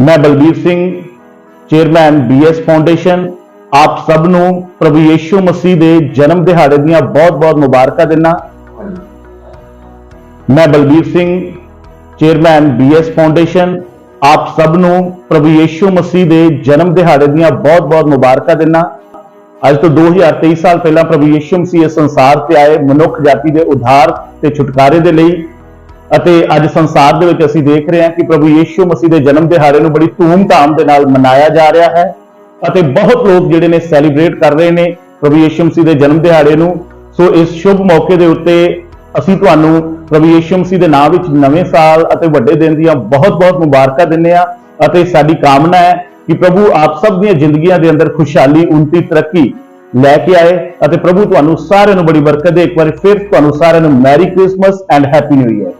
ਮੈਂ Balbir Singh chairman BS foundation ਆਪ ਸਭ ਨੂੰ ਪ੍ਰਭੂ ਯੀਸ਼ੂ ਮਸੀਹ ਦੇ ਜਨਮ ਦਿਹਾੜੇ ਦੀਆਂ ਬਹੁਤ-ਬਹੁਤ ਮੁਬਾਰਕਾਂ ਦਿੰਨਾ ਮੈਂ Balbir Singh chairman BS foundation ਆਪ ਸਭ ਨੂੰ ਪ੍ਰਭੂ ਯੀਸ਼ੂ ਮਸੀਹ ਦੇ ਜਨਮ ਦਿਹਾੜੇ ਦੀਆਂ ਬਹੁਤ-ਬਹੁਤ ਮੁਬਾਰਕਾਂ ਦਿੰਨਾ ਅੱਜ ਤੋਂ 2023 ਸਾਲ ਪਹਿਲਾਂ ਪ੍ਰਭੂ ਯੀਸ਼ੂ ਮਸੀਹ ਇਸ ਸੰਸਾਰ ਤੇ ਆਏ ਮਨੁੱਖ ਜਾਤੀ ਦੇ ਉਧਾਰ ਤੇ ਛੁਟਕਾਰੇ ਦੇ ਲਈ ਅਤੇ ਅੱਜ ਸੰਸਾਰ ਦੇ ਵਿੱਚ ਅਸੀਂ ਦੇਖ ਰਹੇ ਹਾਂ ਕਿ ਪ੍ਰਭੂ ਯੀਸ਼ੂ ਮਸੀਹ ਦੇ ਜਨਮ ਦਿਹਾੜੇ ਨੂੰ ਬੜੀ ਧੂਮ-ਧਾਮ ਦੇ ਨਾਲ ਮਨਾਇਆ ਜਾ ਰਿਹਾ ਹੈ ਅਤੇ ਬਹੁਤ ਲੋਕ ਜਿਹੜੇ ਨੇ ਸੈਲੀਬ੍ਰੇਟ ਕਰ ਰਹੇ ਨੇ ਪ੍ਰਭੂ ਯੀਸ਼ੂ ਮਸੀਹ ਦੇ ਜਨਮ ਦਿਹਾੜੇ ਨੂੰ। ਸੋ ਇਸ ਸ਼ੁਭ ਮੌਕੇ ਦੇ ਉੱਤੇ ਅਸੀਂ ਤੁਹਾਨੂੰ ਪ੍ਰਭੂ ਯੀਸ਼ੂ ਮਸੀਹ ਦੇ ਨਾਮ ਵਿੱਚ ਨਵੇਂ ਸਾਲ ਅਤੇ ਵੱਡੇ ਦਿਨ ਦੀਆਂ ਬਹੁਤ-ਬਹੁਤ ਮੁਬਾਰਕਾਂ ਦਿੰਦੇ ਆ ਅਤੇ ਸਾਡੀ ਕਾਮਨਾ ਹੈ ਕਿ ਪ੍ਰਭੂ ਆਪ ਸਭ ਦੀਆਂ ਜ਼ਿੰਦਗੀਆਂ ਦੇ ਅੰਦਰ ਖੁਸ਼ਹਾਲੀ, ਉਨਤੀ, ਤਰੱਕੀ ਲੈ ਕੇ ਆਏ ਅਤੇ ਪ੍ਰਭੂ ਤੁਹਾਨੂੰ ਸਾਰਿਆਂ ਨੂੰ ਬੜੀ ਬਰਕਤ ਦੇ। ਇੱਕ ਵਾਰੀ ਫਿਰ ਤੁਹਾਨੂੰ ਸਾਰਿਆਂ ਨੂੰ merry Christmas and happy new year.